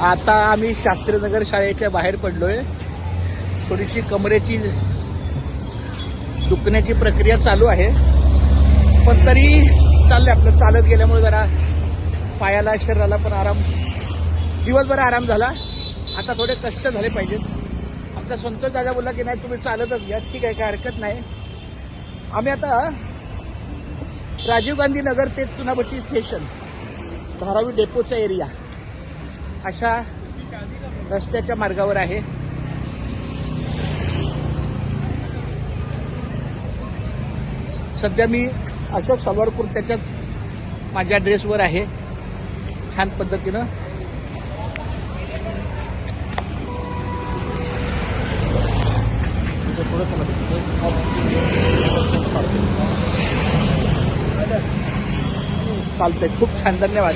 आता आम्ही शास्त्रीनगर शाळेच्या बाहेर पडलोय. थोडीशी कमरेची दुखण्याची प्रक्रिया चालू आहे. पण तरी चाललंय आपलं. चालत गेल्यामुळे जरा पायाला शरीराला पण आराम दिवसभर आराम झाला. आता थोडे कष्ट झाले पाहिजेत. आमचा संतोष दादा बोलला की नाही तुम्ही चालतच घ्या. ठीक आहे काय हरकत नाही. आम्ही आता राजीव गांधी नगर ते चुनाभट्टी स्टेशन धारावी डेपोचा एरिया. अशा रस्त्याच्या मार्गावर आहे. सध्या मी अशोक सलवार कुर्त्याच्याच माझ्या ड्रेसवर आहे. छान पद्धतीनं. चालतंय. खूप छान. धन्यवाद.